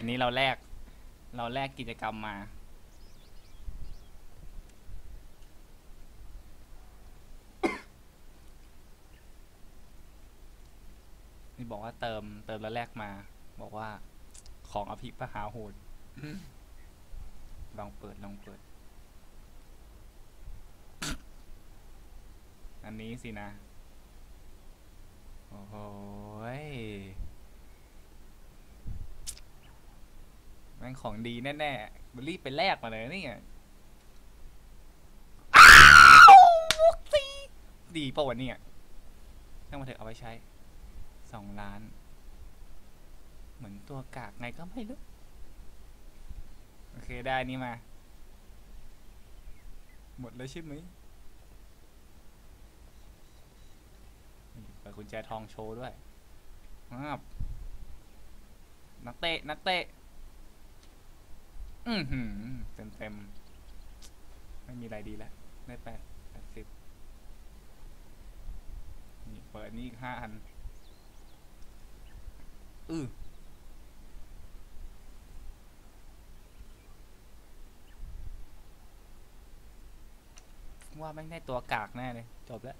อันนี้เราแลกเราแลกกิจกรรมมานี่บอกว่าเติมเติมแล้วแลกมา บอกว่าของอภิปหาโหดลองเปิดลองเปิด อันนี้สินะ โอ้โหยแม่งของดีแน่ๆรีบไปแลกมาเลยนี่ไงดีป่าวะเนี่ยช่างมาเถอะเอาไว้ใช้สองล้าน เหมือนตัวกากไงก็ไม่รู้ โอเคได้นี่มา หมดแล้วใช่ไหมเปิดกุญแจทองโชว์ด้วยครับนักเตะ นักเตะ อือหือเต็มเต็มไม่มีอะไรดีแล้ว ได้แปดแปดสิบนี่เปิดนี่อีกห้าอัน อือว่าไม่ได้ตัวกากแน่เลย จบแล้ว